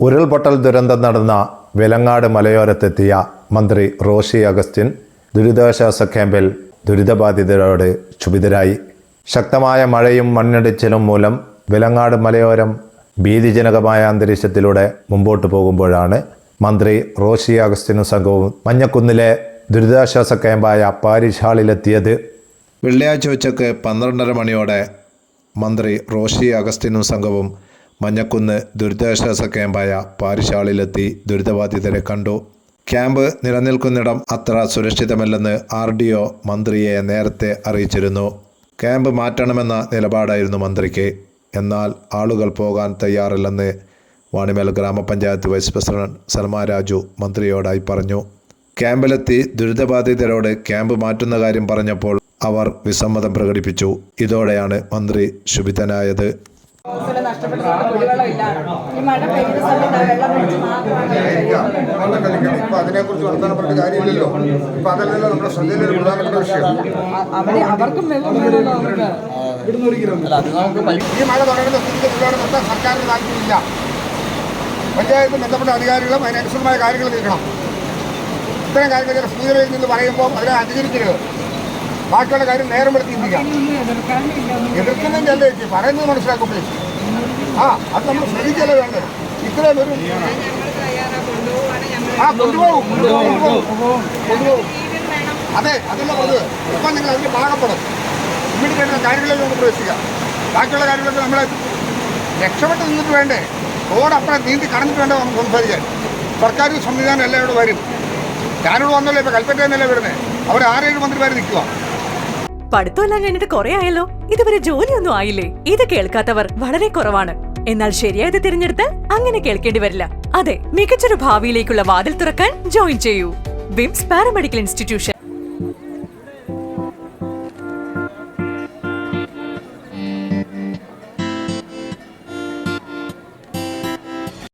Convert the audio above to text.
ഉരുൾപൊട്ടൽ ദുരന്തം നടന്ന വെലങ്ങാട് മലയോരത്തെത്തിയ മന്ത്രി റോഷി അഗസ്റ്റിൻ ദുരിതാശ്വാസ ക്യാമ്പിൽ ദുരിതബാധിതരോട് ക്ഷുഭിതരായി. ശക്തമായ മഴയും മണ്ണിടിച്ചിലും മൂലം വെലങ്ങാട് മലയോരം ഭീതിജനകമായ അന്തരീക്ഷത്തിലൂടെ മുമ്പോട്ട് പോകുമ്പോഴാണ് മന്ത്രി റോഷി അഗസ്റ്റിനും സംഘവും മഞ്ഞക്കുന്നിലെ ദുരിതാശ്വാസ ക്യാമ്പായ പാരിഷ് ഹാളിലെത്തിയത്. വെള്ളിയാഴ്ച ഉച്ചയ്ക്ക് പന്ത്രണ്ടര മണിയോടെ മന്ത്രി റോഷി അഗസ്റ്റിനും സംഘവും മഞ്ഞക്കുന്ന് ദുരിതാശ്വാസ ക്യാമ്പായ പാരിശാളിലെത്തി ദുരിതബാധിതരെ കണ്ടു. ക്യാമ്പ് നിലനിൽക്കുന്നിടം അത്ര സുരക്ഷിതമല്ലെന്ന് ആർ ഡി ഒ മന്ത്രിയെ നേരത്തെ അറിയിച്ചിരുന്നു. ക്യാമ്പ് മാറ്റണമെന്ന നിലപാടായിരുന്നു മന്ത്രിക്ക്. എന്നാൽ ആളുകൾ പോകാൻ തയ്യാറില്ലെന്ന് വാണിമേൽ ഗ്രാമപഞ്ചായത്ത് വൈസ് പ്രസിഡന്റ് സൽമാ രാജു മന്ത്രിയോടായി പറഞ്ഞു. ക്യാമ്പിലെത്തി ദുരിതബാധിതരോട് ക്യാമ്പ് മാറ്റുന്ന കാര്യം പറഞ്ഞപ്പോൾ അവർ വിസമ്മതം പ്രകടിപ്പിച്ചു. ഇതോടെയാണ് മന്ത്രി ശുഭിതനായത്. ഹൗസിൽ കുടിവെള്ളം ഈ മഴ പെയ്യുന്ന സമയത്ത് ആ വെള്ളം പിടിച്ച് മാത്രമാണ് വെള്ളം കളിക്കണം ഇപ്പൊ അതിനെക്കുറിച്ച് വർത്തമാനം പറഞ്ഞ കാര്യമില്ലല്ലോ. ഇപ്പൊ അതല്ലല്ലോ നമ്മുടെ ശ്രദ്ധയിലെ ഒരു പ്രധാനപ്പെട്ട വിഷയം. അവിടെ അവർക്കും വെള്ളം വേണമല്ലോ അവർക്ക്. ഈ മഴ തുടരുന്ന സ്ഥിതിക്ക് മുന്നോട്ട് നിർത്താൻ സർക്കാരിന് താല്പര്യമില്ല. പഞ്ചായത്ത് ബന്ധപ്പെട്ട അധികാരികളും അതിനനുസൃതമായ കാര്യങ്ങൾ നീക്കണം ഇത്തരം കാര്യങ്ങൾ ചില സൂചനയിൽ നിന്ന് പറയുമ്പോൾ അതിനെ അധികരിക്കരുത്. ബാക്കിയുള്ള കാര്യം നേരം എടുത്ത് ചിന്തിക്കാം. എതിർക്കുന്നതിന്റെ അല്ലേ ചേച്ചി പറയുന്നത് മനസ്സിലാക്കുമ്പോൾ. ആ അത് നമ്മൾ ശ്രദ്ധിക്കല്ലേ വേണ്ടത്? ഇത്രയും ഒരു ആ കൊണ്ടുപോകും കൊണ്ടുപോകും കൊണ്ടുപോകും. അതെ അതല്ല പറഞ്ഞത്. ഇപ്പം നിങ്ങൾ അതിന് പാകപ്പെടും ഇമ്മീഡിയറ്റ് കാര്യങ്ങളിലേക്ക് നമുക്ക് പ്രവേശിക്കാം. ബാക്കിയുള്ള കാര്യങ്ങളൊക്കെ നമ്മളെ രക്ഷപ്പെട്ട് നിന്നിട്ട് വേണ്ടേ? റോഡ് അപ്പുറം നീന്തി കടന്നിട്ട് വേണ്ടേ നമുക്ക് സംസാരിക്കാൻ? സർക്കാർ സംവിധാനം എല്ലാം ഇവിടെ വരും. ഞാനിവിടെ വന്നല്ലോ ഇപ്പം കൽപ്പറ്റ എന്നല്ലേ വരുന്നത് അവർ ആറേഴ് മന്ത്രിമാർ നിൽക്കുക പഠിത്തമെല്ലാം കഴിഞ്ഞിട്ട് കുറെ ആയല്ലോ. ഇതുവരെ ജോലിയൊന്നും ആയില്ലേ? ഇത് കേൾക്കാത്തവർ വളരെ കുറവാണ്. എന്നാൽ ശരിയായത് തിരഞ്ഞെടുത്ത് അങ്ങനെ കേൾക്കേണ്ടി വരില്ല. അതെ മികച്ചൊരു ഭാവിയിലേക്കുള്ള വാതിൽ തുറക്കാൻ ജോയിൻ ചെയ്യൂ. VIMS paramedical institution.